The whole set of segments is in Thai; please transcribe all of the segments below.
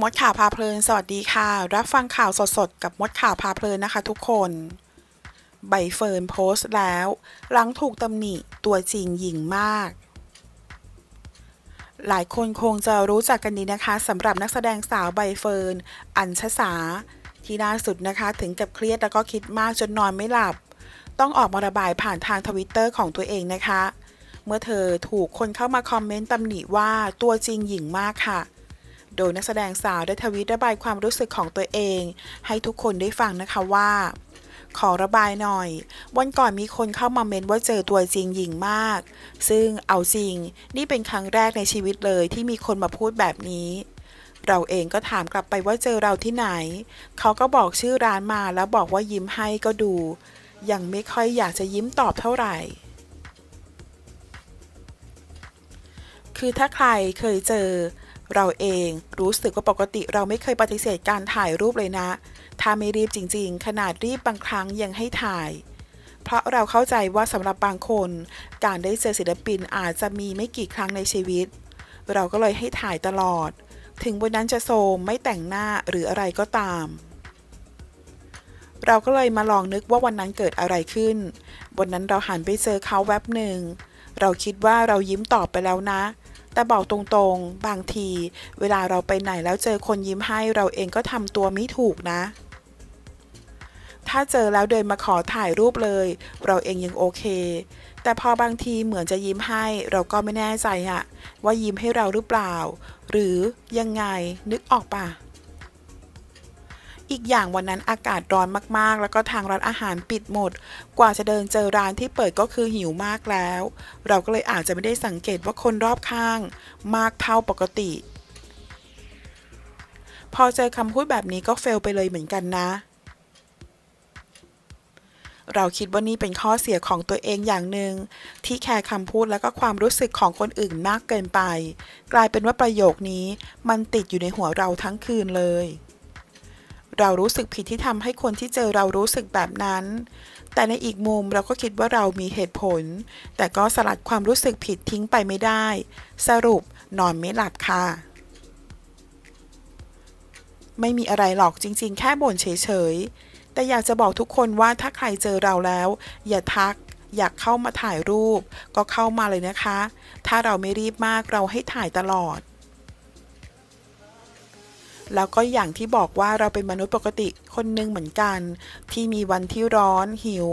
มดข่าวพาเพลิน สวัสดีค่ะ รับฟังข่าวสดๆ กับมดข่าวพาเพลินนะคะทุกคน ใบเฟิร์นโพสต์แล้ว หลังถูกตำหนิตัวจริงหญิงมาก หลายคนคงจะรู้จักกันดีนะคะสำหรับนักแสดงสาวใบเฟิร์น อัญชสา ที่ล่าสุดนะคะถึงกับเครียดแล้วก็คิดมากจนนอนไม่หลับ ต้องออกมาระบายผ่านทางทวิตเตอร์ของตัวเองนะคะ เมื่อเธอถูกคนเข้ามาคอมเมนต์ตำหนิว่าตัวจริงหญิงมากค่ะ โดยนักแสดงสาวได้ทวิตระบายความรู้สึกของตัวเอง ให้ทุกคนได้ฟังนะคะว่า ขอระบายหน่อย วันก่อนมีคนเข้ามาเมนว่าเจอตัวจริงหญิงมาก ซึ่งเอาจริง นี่เป็นครั้งแรกในชีวิตเลยที่มีคนมาพูดแบบนี้ เราเองก็ถามกลับไปว่าเจอเราที่ไหน เขาก็บอกชื่อร้านมาแล้วบอกว่ายิ้มให้ก็ดู ยังไม่ค่อยอยากจะยิ้มตอบเท่าไหร่คือถ้าใครเคยเจอ เราเองรู้สึกว่าปกติเราไม่เคยปฏิเสธการถ่ายรูปเลยนะ ถ้าไม่รีบจริง ๆ ขนาดรีบบางครั้งยังให้ถ่าย เพราะเราเข้าใจว่าสำหรับบางคน การได้เจอศิลปินอาจจะมีไม่กี่ครั้งในชีวิต เราก็เลยให้ถ่ายตลอด ถึงวันนั้นจะโซมไม่แต่งหน้าหรืออะไรก็ตาม เราก็เลยมาลองนึกว่าวันนั้นเกิดอะไรขึ้น วันนั้นเราหันไปเจอเขาแวบหนึ่ง เราคิดว่าเรายิ้มตอบไปแล้วนะ แต่บอกตรงๆ บางที เวลาเราไปไหนแล้วเจอคนยิ้มให้เราเองก็ทำตัวไม่ถูกนะ ถ้าเจอแล้วเดินมาขอถ่ายรูปเลย เราเองยังโอเค แต่พอบางทีเหมือนจะยิ้มให้เราก็ไม่แน่ใจอะว่ายิ้มให้เราหรือเปล่า หรือยังไงนึกออกปะ อีกอย่างวันนั้นอากาศร้อนมากๆ แล้วก็ทางร้านอาหารปิดหมด กว่าจะเดินเจอร้านที่เปิดก็คือหิวมากแล้ว เราก็เลยอาจจะไม่ได้สังเกตว่าคนรอบข้าง มากเท่าปกติ พอเจอคำพูดแบบนี้ก็เฟลไปเลยเหมือนกันนะเราคิดว่านี่เป็นข้อเสียของตัวเองอย่างหนึ่งที่แคร์คำพูดแล้วก็ความรู้สึกของคนอื่นมากเกินไป กลายเป็นว่าประโยคนี้มันติดอยู่ในหัวเราทั้งคืนเลย เรารู้สึกผิดที่ทำให้คนที่เจอเรารู้สึกแบบนั้น แต่ในอีกมุมเราก็คิดว่าเรามีเหตุผล แต่ก็สลัดความรู้สึกผิดทิ้งไปไม่ได้ สรุปนอนไม่หลับค่ะ ไม่มีอะไรหรอกจริง ๆ แค่บ่นเฉยๆ แต่อยากจะบอกทุกคนว่าถ้าใครเจอเราแล้ว อย่าทัก อยากเข้ามาถ่ายรูป ก็เข้ามาเลยนะคะ ถ้าเราไม่รีบมากเราให้ถ่ายตลอด แล้วก็อย่างที่บอกว่าเราเป็นมนุษย์ปกติคนหนึ่งเหมือนกัน ที่มีวันที่ร้อน หิว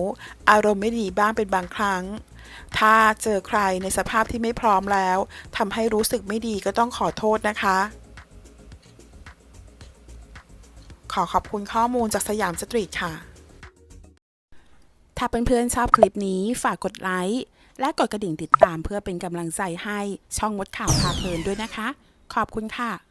อารมณ์ไม่ดีบ้างเป็นบางครั้ง ถ้าเจอใครในสภาพที่ไม่พร้อมแล้วทำให้รู้สึกไม่ดีก็ต้องขอโทษนะคะ ขอขอบคุณข้อมูลจากสยามสตรีทค่ะ ถ้าเพื่อนๆชอบคลิปนี้ฝากกดไลค์และกดกระดิ่งติดตามเพื่อเป็นกำลังใจให้ช่องมดข่าวพาเพลินด้วยนะคะ ขอบคุณค่ะ